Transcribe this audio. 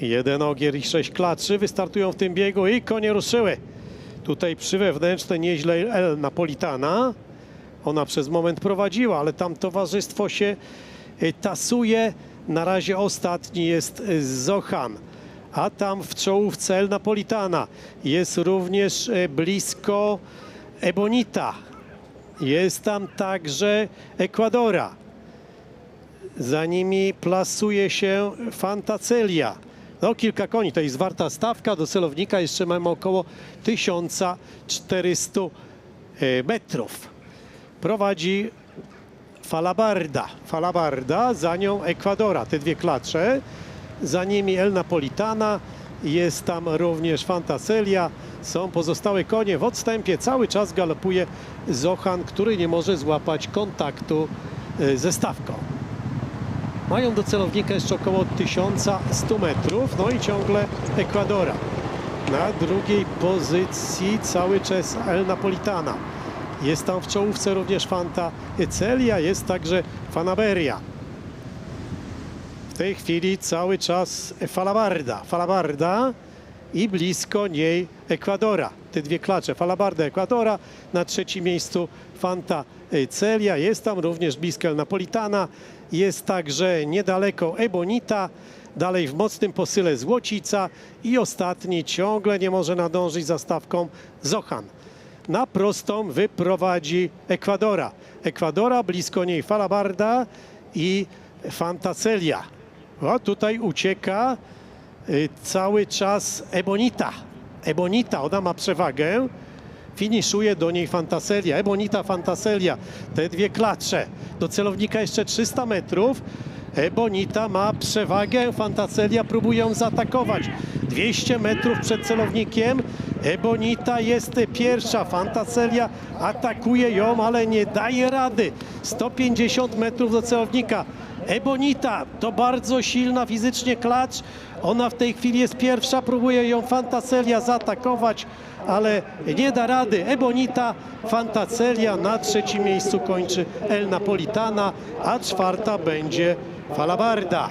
Jeden ogier i sześć klaczy wystartują w tym biegu i konie ruszyły. Tutaj przy wewnętrzne nieźle El Napolitana. Ona przez moment prowadziła, ale tam towarzystwo się y, tasuje. Na razie ostatni jest y, Zochan. A tam w czołówce El Napolitana jest również y, blisko Ebonita. Jest tam także Ekwadora. Za nimi plasuje się Fantacelia. No kilka koni, to jest warta stawka. Do celownika jeszcze mamy około 1400 e, metrów. Prowadzi Falabarda. Falabarda, za nią Ekwadora. Te dwie klacze. Za nimi El Napolitana. Jest tam również Fantacelia. Są pozostałe konie w odstępie. Cały czas galopuje Zochan, który nie może złapać kontaktu e, ze stawką. Mają do celownika jeszcze około 1100 metrów, no i ciągle Ekwadora. Na drugiej pozycji cały czas El Napolitana. Jest tam w czołówce również Fanta Celia, jest także Fanaberia. W tej chwili cały czas Falabarda. Falabarda i blisko niej Ekwadora. Te dwie klacze, Falabarda, Ekwadora. Na trzecim miejscu Fanta Celia. Jest tam również blisko Napolitana. Jest także niedaleko Ebonita. Dalej w mocnym posyle Złocica. I ostatni ciągle nie może nadążyć za stawką Zochan. Na prostą wyprowadzi Ekwadora. Ekwadora, blisko niej Falabarda i Fantacelia. O, tutaj ucieka cały czas Ebonita. Ebonita, ona ma przewagę. Finiszuje do niej Fantaselia. Ebonita, Fantaselia. Te dwie klacze. Do celownika jeszcze 300 metrów. Ebonita ma przewagę. Fantaselia próbuje ją zaatakować. 200 metrów przed celownikiem. Ebonita jest pierwsza. Fantaselia atakuje ją, ale nie daje rady. 150 metrów do celownika. Ebonita to bardzo silna fizycznie klacz. Ona w tej chwili jest pierwsza, próbuje ją Fantaselia zaatakować, ale nie da rady. Ebonita, Fantaselia na trzecim miejscu kończy El Napolitana, a czwarta będzie Falabarda.